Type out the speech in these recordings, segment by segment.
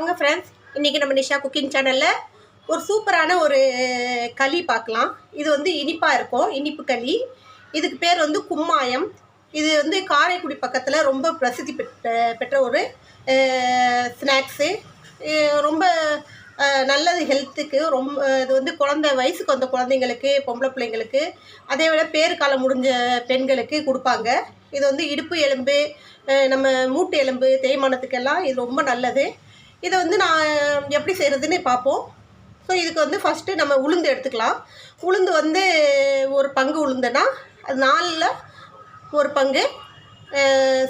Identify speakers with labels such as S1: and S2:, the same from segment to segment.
S1: வாங்க ஃப்ரெண்ட்ஸ் இன்றைக்கி நம்ம நிஷா குக்கிங் சேனலில் ஒரு சூப்பரான ஒரு களி பார்க்கலாம். இது வந்து இனிப்பாக இருக்கும். இனிப்பு களி. இதுக்கு பேர் வந்து கும்மாயம். இது வந்து காரைக்குடி பக்கத்தில் ரொம்ப பிரசித்தி பெற்ற பெற்ற ஒரு ஸ்நாக்ஸு ரொம்ப நல்லது ஹெல்த்துக்கு ரொம்ப இது வந்து குழந்தை வயசுக்கு வந்த குழந்தைங்களுக்கு பொம்பளை பிள்ளைங்களுக்கு அதே விட பேரு காலம் முடிஞ்ச பெண்களுக்கு கொடுப்பாங்க. இது வந்து இடுப்பு எலும்பு நம்ம மூட்டு எலும்பு தேய்மானத்துக்கெல்லாம் இது ரொம்ப நல்லது. இதை வந்து நான் எப்படி செய்கிறதுன்னு பார்ப்போம். ஸோ இதுக்கு வந்து ஃபஸ்ட்டு நம்ம உளுந்து எடுத்துக்கலாம். உளுந்து வந்து ஒரு பங்கு உளுந்துன்னா அது நாலில் ஒரு பங்கு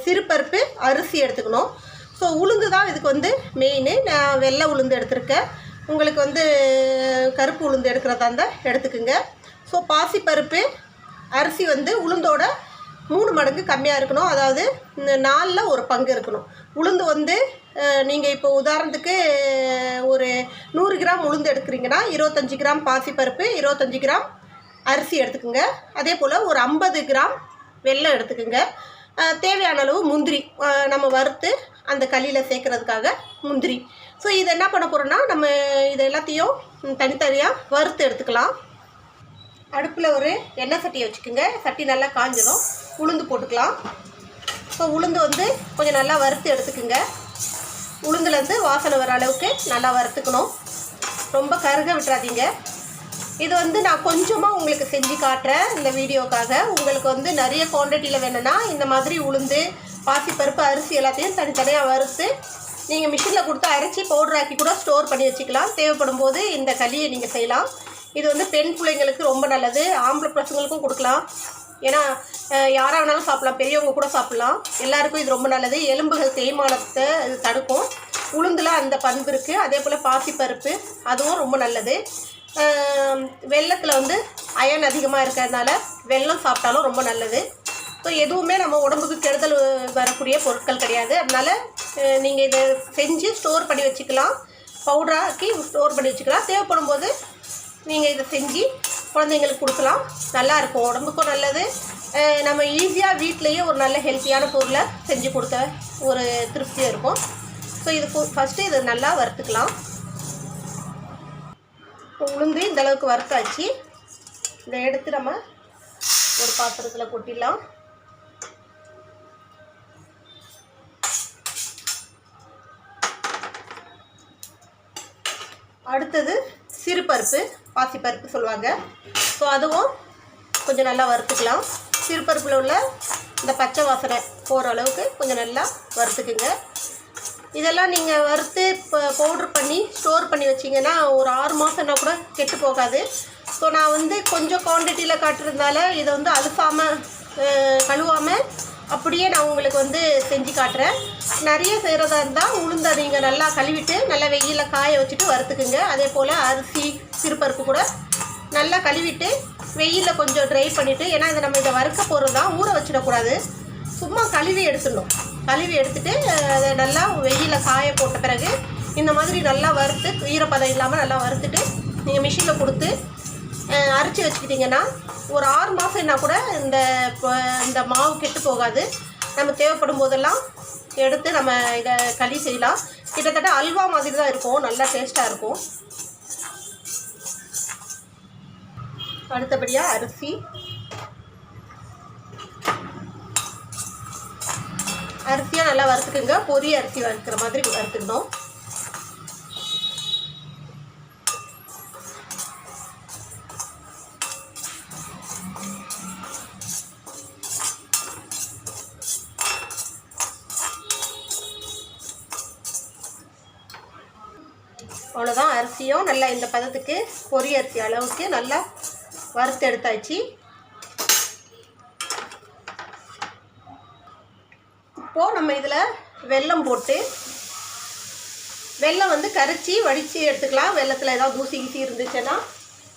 S1: சிறுபருப்பு அரிசி எடுத்துக்கணும். ஸோ உளுந்து தான் இதுக்கு வந்து மெயின் நான் வெள்ளை உளுந்து எடுத்திருக்கேன். உங்களுக்கு வந்து கருப்பு உளுந்து எடுக்கிறதா இருந்தால் எடுத்துக்குங்க. ஸோ பாசிப்பருப்பு அரிசி வந்து உளுந்தோட மூணு மடங்கு கம்மியாக இருக்கணும். அதாவது இந்த நாலில் ஒரு பங்கு இருக்கணும். உளுந்து வந்து நீங்கள் இப்போ உதாரணத்துக்கு ஒரு நூறு கிராம் உளுந்து எடுக்கிறீங்கன்னா இருபத்தஞ்சி கிராம் பாசிப்பருப்பு இருபத்தஞ்சி கிராம் அரிசி எடுத்துக்கோங்க. அதே போல் ஒரு ஐம்பது கிராம் வெல்லம் எடுத்துக்கோங்க. தேவையான அளவு முந்திரி நம்ம வறுத்து அந்த களியில் சேர்க்குறதுக்காக முந்திரி. ஸோ இது என்ன பண்ண போகிறோன்னா நம்ம இது எல்லாத்தையும் தனித்தனியாக வறுத்து எடுத்துக்கலாம். அடுப்பில் ஒரு எண்ணெய் சட்டியை வச்சுக்கோங்க. சட்டி நல்லா காஞ்சதும் உளுந்து போட்டுக்கலாம். ஸோ உளுந்து வந்து கொஞ்சம் நல்லா வறுத்து எடுத்துக்குங்க. உளுந்துலேருந்து வாசனை வர அளவுக்கு நல்லா வறுத்துக்கணும். ரொம்ப கருக விட்டுறாதீங்க. இது வந்து நான் கொஞ்சமாக உங்களுக்கு செஞ்சு காட்டுறேன் இந்த வீடியோக்காக. உங்களுக்கு வந்து நிறைய குவான்டிட்டியில் வேணும்னா இந்த மாதிரி உளுந்து பாசிப்பருப்பு அரிசி எல்லாத்தையும் தனித்தனியாக வறுத்து நீங்கள் மிஷினில் கொடுத்து அரைச்சி பவுடர் ஆக்கி கூட ஸ்டோர் பண்ணி வச்சுக்கலாம். தேவைப்படும் போது இந்த களியை நீங்கள் செய்யலாம். இது வந்து பெண் பிள்ளைங்களுக்கு ரொம்ப நல்லது. ஆம்பளை பசங்களுக்கும் கொடுக்கலாம். ஏன்னா யாராக வேணாலும் சாப்பிடலாம். பெரியவங்க கூட சாப்பிட்லாம். எல்லாருக்கும் இது ரொம்ப நல்லது. எலும்புகள் தேய்மானத்தை இது தடுக்கும். உளுந்தில் அந்த பண்பு இருக்குது அதே போல் பாசிப்பருப்பு அதுவும் ரொம்ப நல்லது. வெள்ளத்தில் வந்து அயன் அதிகமாக இருக்கிறதுனால வெல்லம் சாப்பிட்டாலும் ரொம்ப நல்லது. ஸோ எதுவுமே நம்ம உடம்புக்கு கெடுதல் வரக்கூடிய பொருட்கள் கிடையாது. அதனால் நீங்கள் இதை செஞ்சு ஸ்டோர் பண்ணி வச்சுக்கலாம். பவுடராக்கி ஸ்டோர் பண்ணி வச்சுக்கலாம். தேவைப்படும் போது நீங்கள் இதை செஞ்சு குழந்தைங்களுக்கு கொடுக்கலாம். நல்லா இருக்கும். உடம்புக்கும் நல்லது. நம்ம ஈஸியாக வீட்லேயே ஒரு நல்ல ஹெல்த்தியான பொருளை செஞ்சு கொடுத்த ஒரு திருப்தியாக இருக்கும். ஸோ இது ஃபஸ்ட்டு இது நல்லா வறுத்துக்கலாம். உளுந்து இந்த அளவுக்கு வறுத்தாச்சு. இதை எடுத்து நம்ம ஒரு பாத்திரத்தில் கொட்டிடலாம். அடுத்தது சிறுபருப்பு பாசிப்பருப்பு சொல்லுவாங்க. ஸோ அதுவும் கொஞ்சம் நல்லா வறுத்துக்கலாம். சிறுபருப்பில் உள்ள இந்த பச்சை வாசனை போகிற அளவுக்கு கொஞ்சம் நல்லா வறுத்துக்குங்க. இதெல்லாம் நீங்கள் வறுத்து இப்போ பவுட்ரு பண்ணி ஸ்டோர் பண்ணி வச்சிங்கன்னா ஒரு ஆறு மாதம்னா கூட கெட்டு போகாது. ஸோ நான் வந்து கொஞ்சம் குவான்டிட்டியில் காட்டுறதுனால இதை வந்து அழுசாமல் கழுவாமல் அப்படியே நான் உங்களுக்கு வந்து செஞ்சு காட்டுறேன். நிறைய செய்கிறதா இருந்தால் உளுந்தை நீங்கள் நல்லா கழுவிட்டு நல்லா வெயிலில் காய வச்சுட்டு வறுத்துக்குங்க. அதே போல் அரிசி சிறுபருப்பு கூட நல்லா கழுவிட்டு வெயிலில் கொஞ்சம் ட்ரை பண்ணிவிட்டு ஏன்னா இதை நம்ம இதை வறுக்க போகிறது தான் ஊற வச்சிடக்கூடாது. சும்மா கழுவி எடுத்துடணும். கழுவி எடுத்துட்டு அதை நல்லா வெயிலில் காய போட்ட பிறகு இந்த மாதிரி நல்லா வறுத்து ஈரப்பதம் இல்லாமல் நல்லா வறுத்துட்டு நீங்கள் மிஷினில் கொடுத்து அரைச்சி வச்சுக்கிட்டிங்கன்னா ஒரு ஆறு மாதம்னா கூட இந்த இந்த மாவு கெட்டு போகாது. நம்ம தேவைப்படும் போதெல்லாம் எடுத்து நம்ம இதை களி செய்யலாம். கிட்டத்தட்ட அல்வா மாதிரி தான் இருக்கும். நல்லா டேஸ்ட்டாக இருக்கும். அடுத்தபடியாக அரிசி. அரிசியாக நல்லா வறுத்துக்குங்க. பொரிய அரிசி வறுக்கிற மாதிரி வறுத்துக்கணும். அவ்வளோதான் அரிசியும் நல்லா இந்த பதத்துக்கு பொரி அரிசி அளவுக்கு நல்லா வறுத்து எடுத்தாச்சு. இப்போது நம்ம இதில் வெல்லம் போட்டு வெல்லம் வந்து கரைச்சி வடித்து எடுத்துக்கலாம். வெல்லத்தில் ஏதாவது தூசி கீசி இருந்துச்சுன்னா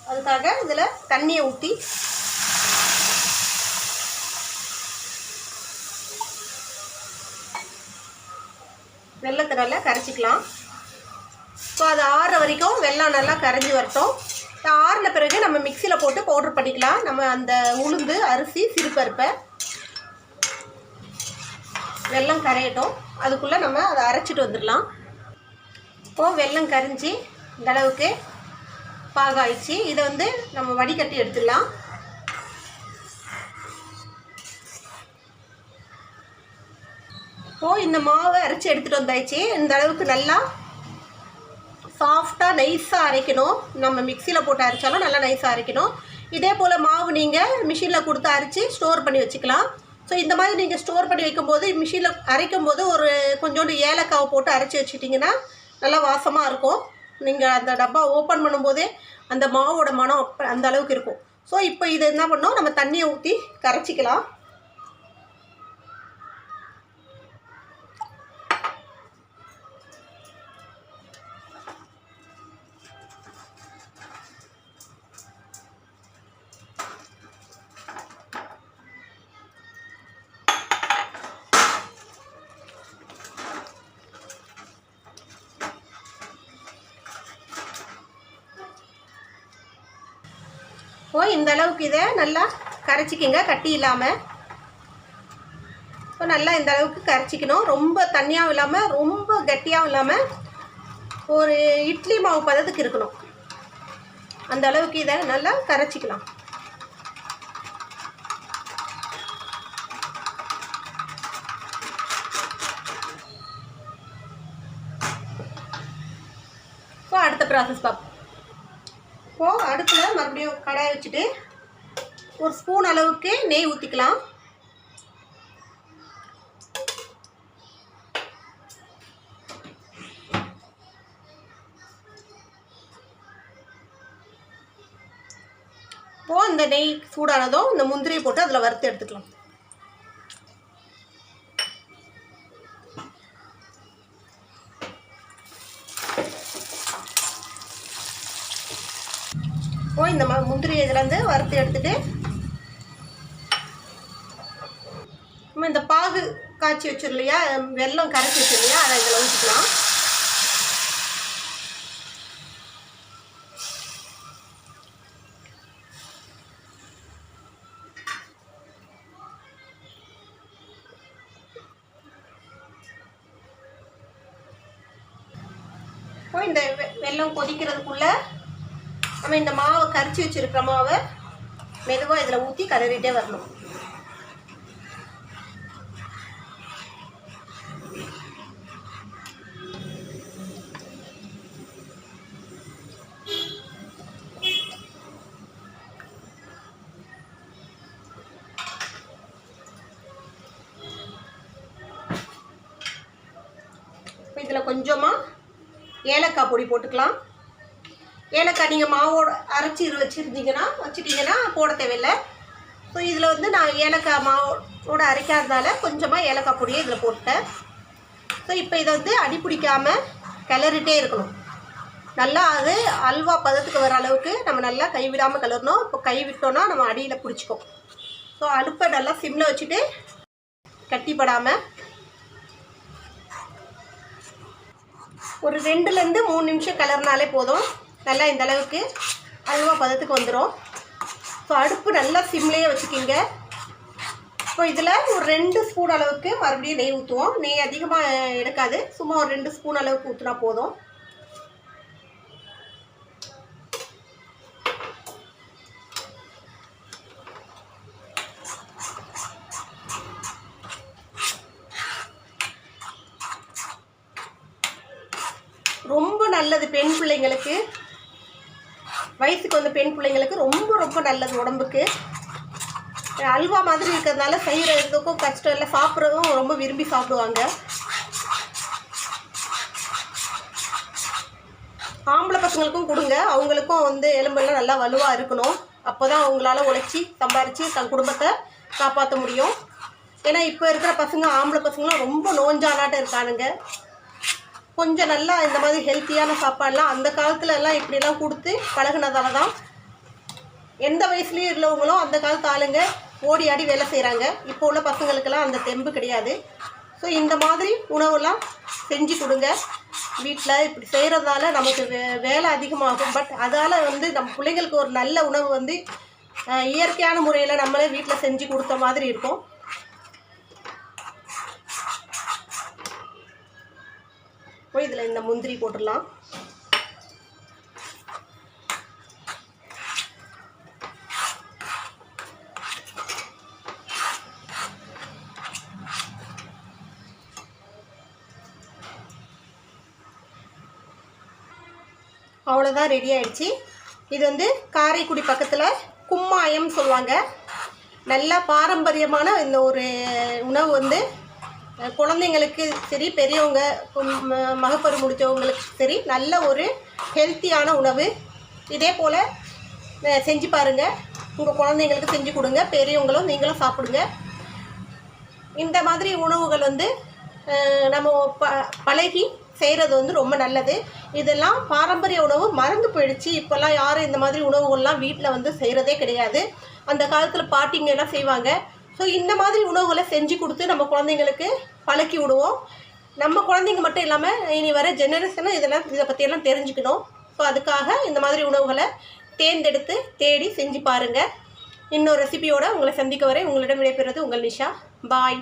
S1: அதுக்காக இதில் தண்ணியை ஊற்றி வெல்லத்தை நல்லா கரைச்சிக்கலாம். ஸோ அது ஆறுற வரைக்கும் வெல்லம் நல்லா கரைஞ்சி வரட்டும். ஆறின பிறகு நம்ம மிக்சியில் போட்டு பவுடர் பண்ணிக்கலாம். நம்ம அந்த உளுந்து அரிசி சிறுபருப்பை வெல்லம் கரையட்டும். அதுக்குள்ளே நம்ம அதை அரைச்சிட்டு வந்துடலாம். இப்போது வெல்லம் கரைஞ்சி இந்த அளவுக்கு பாகாயிடுச்சு. இதை வந்து நம்ம வடிகட்டி எடுத்துடலாம். இப்போது இந்த மாவை அரைச்சி எடுத்துகிட்டு வந்தாச்சு. இந்த அளவுக்கு நல்லா சாஃப்டாக நைஸாக அரைக்கணும். நம்ம மிக்சியில் போட்டு அரைச்சாலும் நல்லா நைஸாக அரைக்கணும். இதே போல் மாவு நீங்கள் மிஷினில் கொடுத்து அரைச்சி ஸ்டோர் பண்ணி வச்சுக்கலாம். ஸோ இந்த மாதிரி நீங்கள் ஸ்டோர் பண்ணி வைக்கும்போது மிஷினில் அரைக்கும் போது ஒரு கொஞ்சோண்டு ஏலக்காவை போட்டு அரைச்சி வச்சுட்டிங்கன்னா நல்லா வாசமாக இருக்கும். நீங்கள் அந்த டப்பா ஓப்பன் பண்ணும்போதே அந்த மாவோட மனம் அந்த அளவுக்கு இருக்கும். ஸோ இப்போ இதை என்ன பண்ணோம்? நம்ம தண்ணியை ஊற்றி கரைச்சிக்கலாம். இந்த அளவுக்கு இதை நல்லா கரைச்சிக்கிங்க கட்டி இல்லாமல் இப்போ நல்லா இந்த அளவுக்கு கரைச்சிக்கணும். ரொம்ப தண்ணியாகவும் இல்லாமல் ரொம்ப கட்டியாகவும் இல்லாமல் ஒரு இட்லி மாவு பதத்துக்கு இருக்கணும். அந்த அளவுக்கு இதை நல்லா கரைச்சிக்கலாம். இப்போ அடுத்த ப்ராசஸ் பார்ப்போம். இப்போது அடுப்பில் மறுபடியும் கடாய் வச்சுட்டு ஒரு ஸ்பூன் அளவுக்கு நெய் ஊற்றிக்கலாம் இப்போது இந்த நெய் சூடானதும் இந்த முந்திரியை போட்டு அதில் வறுத்து எடுத்துக்கலாம். இப்போ இந்த மாதிரி முந்திரி இதுலேருந்து வறுத்து எடுத்துட்டு நம்ம இந்த பாகு காய்ச்சி வச்சிரு வெள்ளம் வெல்லம் கரைச்சி வச்சிரு அதை இதில் ஊற்றிக்கலாம். இந்த வெ- வெல்லம் கொதிக்கிறதுக்குள்ள நம்ம இந்த மாவை கரைச்சி வச்சுருக்க மாவை மெதுவாக இதில் ஊற்றி கலரிட்டே வரணும். இதில் கொஞ்சமாக ஏலக்காய் பொடி போட்டுக்கலாம். ஏலக்காய் நீங்கள் மாவோட அரைச்சி வச்சுருந்தீங்கன்னா வச்சுட்டிங்கன்னா போட தேவையில்லை. ஸோ இதில் வந்து நான் ஏலக்காய் மாவோட அரைக்காதனால கொஞ்சமாக ஏலக்காய் பொடியை இதில் போட்டேன் ஸோ இப்போ இதை வந்து அடி பிடிக்காமல் கிளறிட்டே இருக்கணும். நல்லா அது அல்வா பதத்துக்கு வர அளவுக்கு நம்ம நல்லா கைவிடாமல் கிளறணும். இப்போ கை விட்டோன்னா நம்ம அடியில் பிடிச்சிக்கும். ஸோ அடுப்பை நல்லா சிம்மில் வச்சுட்டு கட்டிப்படாமல் ஒரு ரெண்டுலேருந்து மூணு நிமிஷம் கிளறினாலே போதும். நல்லா இந்த அளவுக்கு அல்வா பதத்துக்கு வந்துடும் ஸோ அடுப்பு நல்லா சிம்லேயே வச்சுக்கிங்க. இப்போ இதில் ஒரு ரெண்டு ஸ்பூன் அளவுக்கு மறுபடியும் நெய் ஊற்றுவோம் நெய் அதிகமாக எடுக்காது. சும்மா ஒரு ரெண்டு ஸ்பூன் அளவுக்கு ஊற்றினா போதும். ரொம்ப நல்லது பெண் பிள்ளைங்களுக்கு. வயசுக்கு வந்த பெண் பிள்ளைங்களுக்கு ரொம்ப ரொம்ப நல்லது உடம்புக்கு. அல்வா மாதிரி இருக்கிறதுனால செய்கிறதுக்கும் கஷ்டம் இல்லை சாப்பிட்றதும் ரொம்ப விரும்பி சாப்பிடுவாங்க. ஆம்பளை பசங்களுக்கும் கொடுங்க அவங்களுக்கும் வந்து எலும்பெல்லாம் நல்லா வலுவாக இருக்கணும். அப்போ தான் அவங்களால உழைச்சி சம்பாரித்து தன் குடும்பத்தை காப்பாற்ற முடியும். ஏன்னா இப்போ இருக்கிற பசங்க ஆம்பளை பசங்களாம் ரொம்ப நோஞ்சானாட்டம் இருக்கானுங்க. கொஞ்சம் நல்லா இந்த மாதிரி ஹெல்த்தியான சாப்பாடெலாம் அந்த காலத்துல எல்லாம் இப்படிலாம் கொடுத்து பழகுனதால தான் எந்த வயசுலேயும் உள்ளவங்களும் அந்த காலத்து ஆளுங்க ஓடி ஆடி வேலை செய்கிறாங்க இப்போ உள்ள பசங்களுக்கெல்லாம் அந்த தெம்பு கிடையாது. ஸோ இந்த மாதிரி உணவெல்லாம் செஞ்சு கொடுங்க. வீட்டில் இப்படி செய்கிறதால நமக்கு வே வேலை அதிகமாகும். பட் அதால் வந்து நம்ம பிள்ளைங்களுக்கு ஒரு நல்ல உணவு வந்து இயற்கையான முறையில் நம்மளே வீட்டில் செஞ்சு கொடுத்த மாதிரி இருக்கும். இப்போ இதில் இந்த முந்திரி போட்டுடலாம். அவ்வளோதான் ரெடி ஆயிடுச்சு. இது வந்து காரைக்குடி பக்கத்தில் கும்மாயம் சொல்லுவாங்க. நல்ல பாரம்பரியமான இந்த ஒரு உணவு வந்து குழந்தைங்களுக்கு சரி பெரியவங்க மகப்பரு முடித்தவங்களுக்கு சரி நல்ல ஒரு ஹெல்த்தியான உணவு. இதே போல் செஞ்சு பாருங்கள் உங்கள் குழந்தைங்களுக்கு செஞ்சு கொடுங்க. பெரியவங்களும் நீங்களும் சாப்பிடுங்க. இந்த மாதிரி உணவுகள் வந்து நம்ம ப பழகி செய்கிறது வந்து ரொம்ப நல்லது. இதெல்லாம் பாரம்பரிய உணவு மறந்து போயிடுச்சு. இப்போல்லாம் யாரும் இந்த மாதிரி உணவுகள்லாம் வீட்டில் வந்து செய்கிறதே கிடையாது. அந்த காலத்தில் பாட்டிங்க எல்லாம் செய்வாங்க. ஸோ இந்த மாதிரி உணவுகளை செஞ்சு கொடுத்து நம்ம குழந்தைங்களுக்கு பழக்கி விடுவோம். நம்ம குழந்தைங்க மட்டும் இல்லாமல் இனி வர ஜெனரேஷனும் இதெல்லாம் இதை பற்றியெல்லாம் தெரிஞ்சுக்கணும். ஸோ அதுக்காக இந்த மாதிரி உணவுகளை தேர்ந்தெடுத்து தேடி செஞ்சு பாருங்கள் இன்னொரு ரெசிபியோட உங்களை சந்திக்க வரை உங்களிடம் விடைபெறுவது உங்கள் நிஷா. பாய்